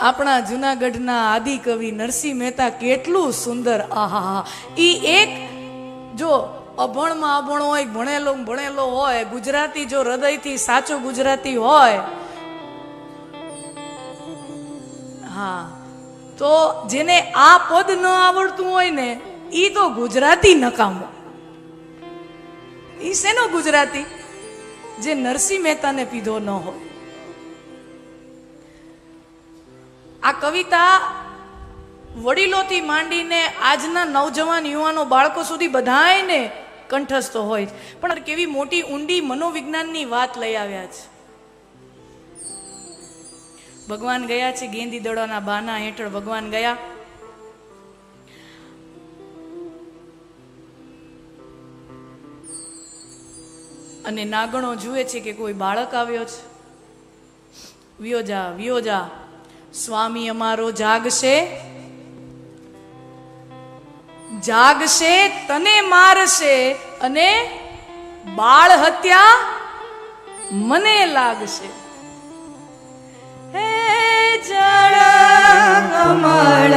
આપણા જુનાગઢના આદિ કવિ નરસિંહ મહેતા કેટલું સુંદર આહા ઈ એક, જો અભણમાં અભણ હોય, ભણેલો ભણેલો હોય, ગુજરાતી જો હૃદયથી સાચો ગુજરાતી હોય, હા, તો જેને આ પદ ન આવડતું હોય ને, ઈ તો ગુજરાતી નકામો. ઈ શેનો ગુજરાતી? જે નરસિંહ મહેતાને પીધો ન હોય. આ કવિતા વડીલોથી માંડીને આજના નવજવાન યુવાનો બાળકો સુધી બધાને કંઠસ્થ હોય પણ કેવી મોટી ઊંડી મનોવિજ્ઞાનની વાત લઈ આવ્યા છે. ભગવાન ગયા છે ગેંદી દડાના બાના હેઠળ, ભગવાન ગયા. અને નાગણો જુએ છે કે કોઈ બાળક આવ્યો છે. વિયોજા વિયોજા. સ્વામી અમારો જાગશે. જાગશે, તને મારશે અને બાળ હત્યા મને લાગશે. હે જળ કમળ,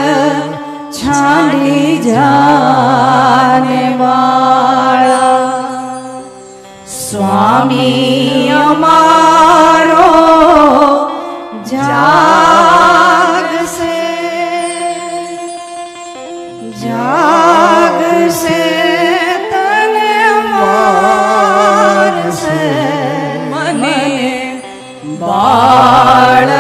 છાંડી જાને વાળા. સ્વામી અમારો જાગશે. જાગશે તને મારશે મને બાળ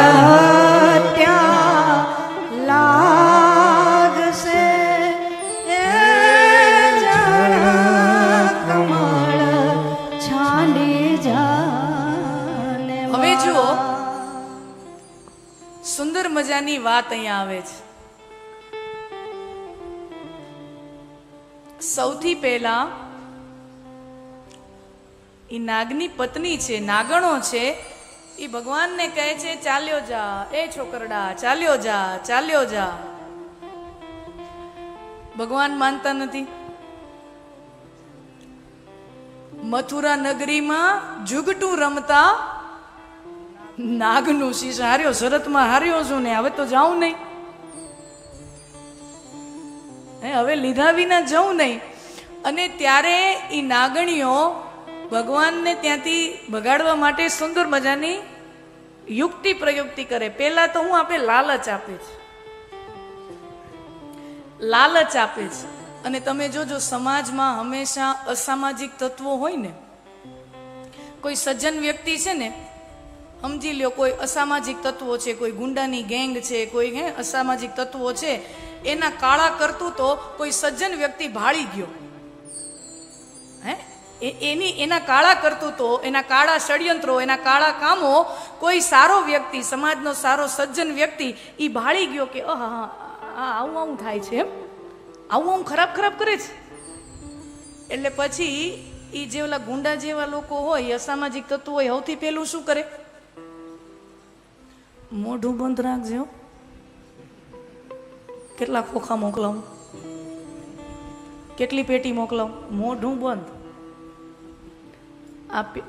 મજાની વાત અહીંયા આવે છે. સૌથી પહેલા એ નાગની પત્ની છે, નાગણો છે એ ભગવાનને કહે છે, ચાલ્યો જા, એ છોકરડા, ચાલ્યો જા ચાલ્યો જા. ભગવાન માનતા નથી. મથુરા નગરીમાં જુગટું રમતા નાગનું શીશ હાર્યો, શરતમાં હાર્યો છું ને, હવે તો જાઉં નહીં. હે, હવે લીધા વિના જવું નહીં. અને ત્યારે એ નાગણીઓ ભગવાનને ત્યાંથી ભગાડવા માટે સુંદર મજાની યુક્તિ પ્રયુક્તિ કરે. પહેલાં તો હું આપે લાલચ આપે છે. લાલચ આપે છે. અને તમે જોજો, સમાજમાં હંમેશા અસામાજિક તત્વો હોય ને, કોઈ સજ્જન વ્યક્તિ છે ને, સમજી લ્યો, કોઈ અસામાજિક તત્વો છે, કોઈ ગુંડાની ગેંગ છે, કોઈ, હે, અસામાજિક તત્વો છે એના કાળા કરતું તો કોઈ સજ્જન વ્યક્તિ ભાળી ગયો. હે? એની, એના કાળા કરતું તો એના કાળા ષડયંત્રો, એના કાળા કામો કોઈ સારો વ્યક્તિ, સમાજનો સારો સજ્જન વ્યક્તિ એ ભાળી ગયો કે, અહ આવું આવું થાય છે એમ. આવું આવું ખરાબ ખરાબ કરે છે. એટલે પછી એ જે ઓલા ગુંડા જેવા લોકો હોય અસામાજિક તત્વો હોય, સૌથી પહેલું શું કરે? મોઢું બંધ રાખજે. કેટલા ખોખા મોકલાવું કેટલી પેટી મોકલાવું મોઢું બંધ.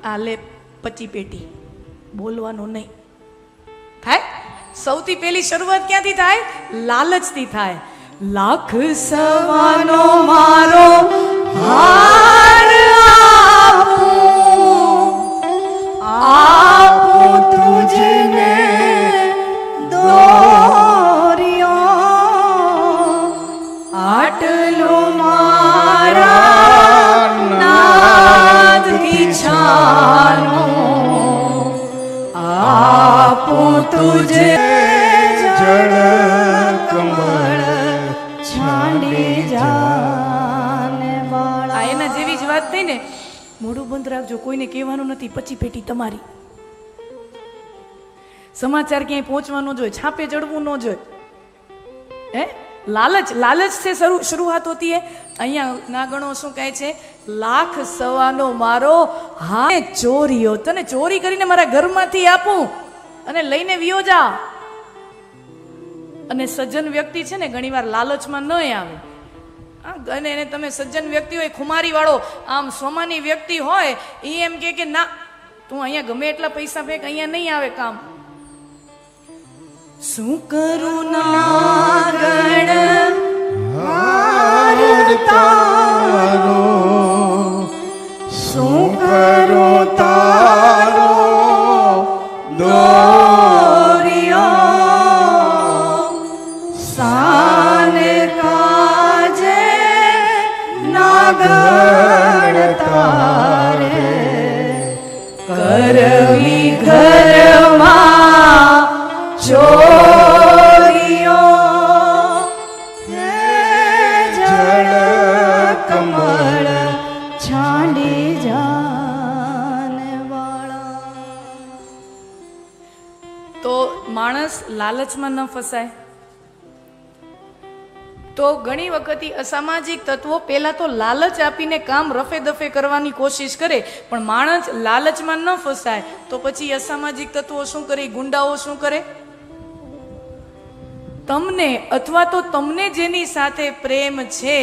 આ લે પચી પેટી. બોલવાનું નહીં. થાય? સૌથી પહેલી શરૂઆત ક્યાંથી થાય? લાલચથી થાય. લાખ સવાનો મારો હાર તુજે જળ કમળ છાંડી જાને વાળા આ એના જેવી જ વાત થઈ ને મોઢું બંધ રાખજો કોઈને કહેવાનું નથી પછી પેટી તમારી. સમાચાર ક્યાંય પહોંચવાનો જોઈએ છાપે ચડવું ન જોઈએ હે? લાલચ લાલચ છે શરૂ શરૂઆત હોતી એ. અહીંયા નાગણો શું કહે છે? લાખ સવાનો મારો હા ચોરીઓ તને ચોરી કરીને મારા ઘરમાંથી આપું. અને લઈને વિયો જા અને સજ્જન વ્યક્તિ છે ને ઘણીવાર લાલચમાં ન આવે અને એને તમે સજ્જન વ્યક્તિ હોય ખુમારી વાળો આમ સોમાની વ્યક્તિ હોય એ એમ કે કે ના તું અહીંયા ગમે એટલા પૈસા ફેંક અહીંયા નહીં આવે કામ શું કરું નાગણ તારો નાગણ તારે કરવી ઘરમાં ચોરીઓ કમળ છાંડી જાનવાળા તો માણસ લાલચમાં ન ફસાય તો ઘણી વખત અસામાજિક તત્વો પહેલાં તો લાલચ આપીને કામ રફે દફે કરવાની કોશિશ કરે, પણ માણસ લાલચમાં ન ફસાય. તો પછી અસામાજિક તત્વો શું કરે? ગુંડાઓ શું કરે? તમને અથવા તો તમને જેની સાથે પ્રેમ છે,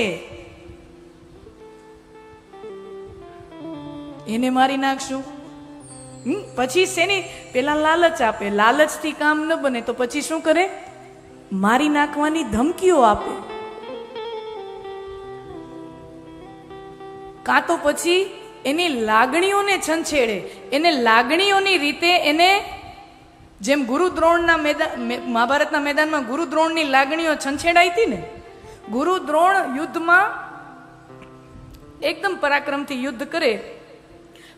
એને મારી નાખશું. પછી શેની? પેલા લાલચ આપે. લાલચથી કામ ન બને તો પછી શું કરે? મારી નાખવાની ધમકીઓ આપે. કાં તો પછી એની લાગણીઓને છંછેડે, એને લાગણીઓની રીતે એને જેમ ગુરુદ્રોણના મેદાન મહાભારતના મેદાનમાં ગુરુદ્રોણની લાગણીઓ છંછેડાઈ હતી ને, ગુરુદ્રોણ યુદ્ધમાં એકદમ પરાક્રમથી યુદ્ધ કરે,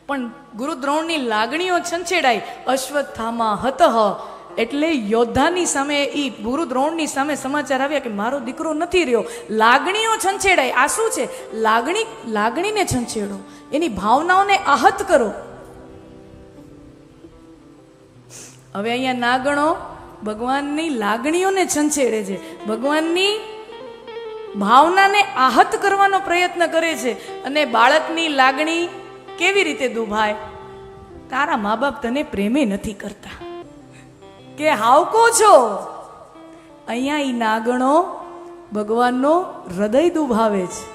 પણ ગુરુદ્રોણની લાગણીઓ છંછેડાઈ. અશ્વત્થામાં હતઃ એટલે યોદ્ધાની સામે એ ગુરુ દ્રોણની સામે સમાચાર આવ્યા કે મારો દીકરો નથી રહ્યો. લાગણીઓ છંછેડાય. આ શું છે? લાગણી, લાગણીને છંછેડો. એની ભાવનાઓને આહત કરો. હવે અહીંયા નાગણો ભગવાનની લાગણીઓને છંછેડે છે. ભગવાનની ભાવનાને આહત કરવાનો પ્રયત્ન કરે છે. અને બાળકની લાગણી કેવી રીતે દુભાય? તારા મા બાપ તને પ્રેમે નથી કરતા. કે હાવકો છો? અહીંયા એ નાગણો ભગવાનનો હૃદય દુભાવે છે.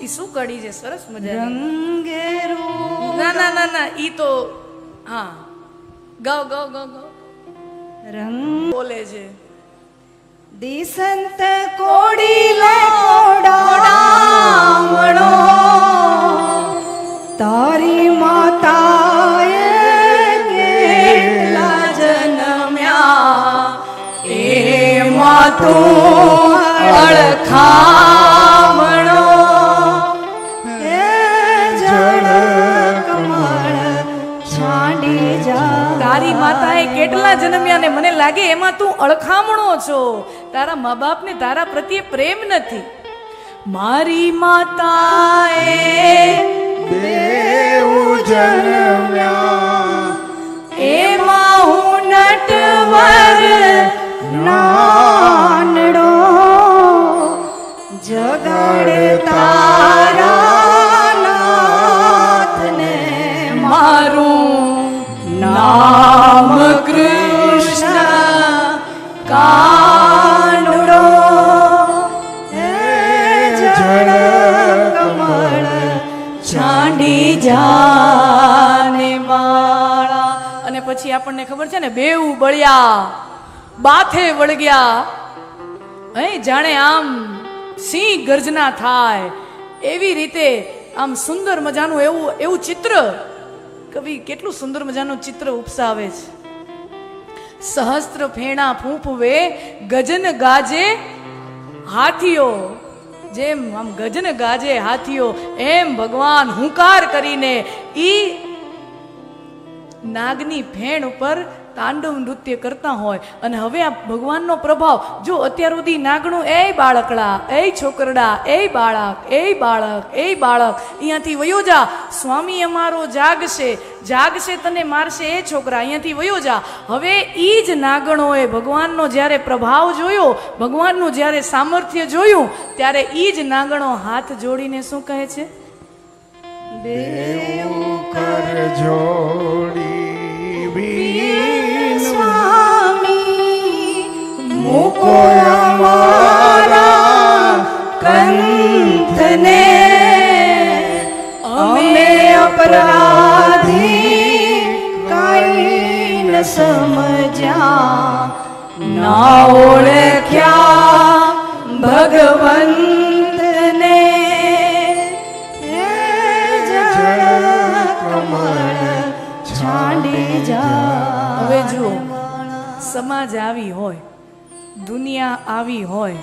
એ શું કડી છે? સરસ મજા ના ના ના ના ઈ તો હા. ગાઓ ગાઓ ગાઓ ગાઓ. રંગ બોલે છે. દિસંત કોડીલો કોડામણો. તારી તું અળખામણો છાંડી જા. તારી માતાએ કેટલા જન્મ્યા ને મને લાગે એમાં તું અળખામણો છો. તારા મા બાપને તારા પ્રત્યે પ્રેમ નથી. મારી માતાએ દેવ જન્મ્યા. જાને માળા. અને પછી આપણને ખબર છે ને, બેઉ બળ્યા, બાથે વળગ્યા. હે, જાણે આમ સિંહ ગર્જના થાય. એવી રીતે આમ સુંદર મજાનું એવું એવું ચિત્ર. કવિ, કેટલું સુંદર મજાનું ચિત્ર ઉપસાવે છે. સહસ્ત્ર ફેણા ફૂંફવે, ગજન ગાજે હાથીઓ જેમ આમ ગજન ગાજે હાથીઓ એમ ભગવાન હુંકાર કરીને ઈ નાગની ફેણ ઉપર તાંડવ નૃત્ય કરતા હોય. અને હવે આ ભગવાનનો પ્રભાવ, જો અત્યાર સુધી નાગણું એ બાળકડા એ છોકરડા એ બાળક એ બાળક એ બાળક. અહીંયાથી વયો જા. સ્વામી અમારો જાગશે જાગશે તને મારશે એ છોકરા. અહીંયાથી વયો જા. હવે એ જ નાગણોએ ભગવાનનો જ્યારે પ્રભાવ જોયો, ભગવાનનું જ્યારે સામર્થ્ય જોયું, ત્યારે એ જ નાગણો હાથ જોડીને શું કહે છે? દેવ કર જોડી અમારા કંથને અમે અપરાધી કાંઈ ન સમજ ના ઓળખ્યા ભગવંતને કમળ છાંડી જા હવે જુઓ સમાજ આવી હોય દુનિયા આવી હોય,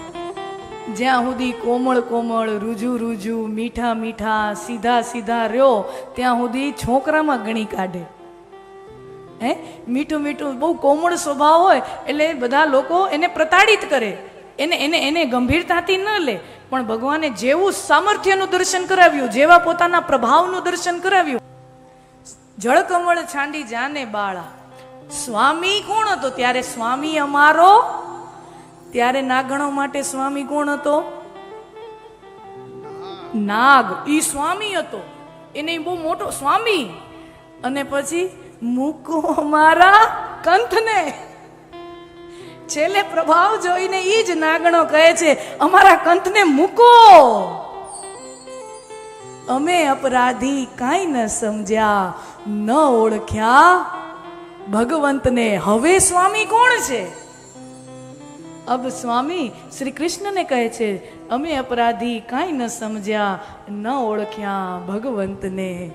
જ્યાં સુધી કોમળ કોમળ, રૂજુ રૂજુ, મીઠા મીઠા, સીધા સીધા રહ્યો, ત્યાં સુધી છોકરામાં ગણી કાઢે. હે? મીઠું મીઠું, બહુ કોમળ સ્વભાવ હોય, એટલે બધા લોકો એને પ્રતાડિત કરે. એને એને એને ગંભીરતાથી ન લે. પણ ભગવાને જેવું સામર્થ્યનું દર્શન કરાવ્યું, જેવા પોતાના પ્રભાવનું દર્શન કરાવ્યું. જળકમળ છાંડી જાને બાળા. સ્વામી કોણ હતો? ત્યારે સ્વામી અમારો ત્યારે નાગણો માટે સ્વામી કોણ હતો? નાગ. ઈ સ્વામી હતો. એને બહુ મોટો સ્વામી. અને પછી મૂકો મારા કંથને છેલ્લે પ્રભાવ જોઈને ઈ જ નાગણો કહે છે, અમારા કંથને મૂકો. અમે અપરાધી કાંઈ ન સમજ્યા. ન ઓળખ્યા ભગવંતને. હવે સ્વામી કોણ છે? અબ સ્વામી શ્રી કૃષ્ણને કહે છે અમે અપરાધી કાંઈ ન સમજ્યા ન ઓળખ્યા ભગવંતને.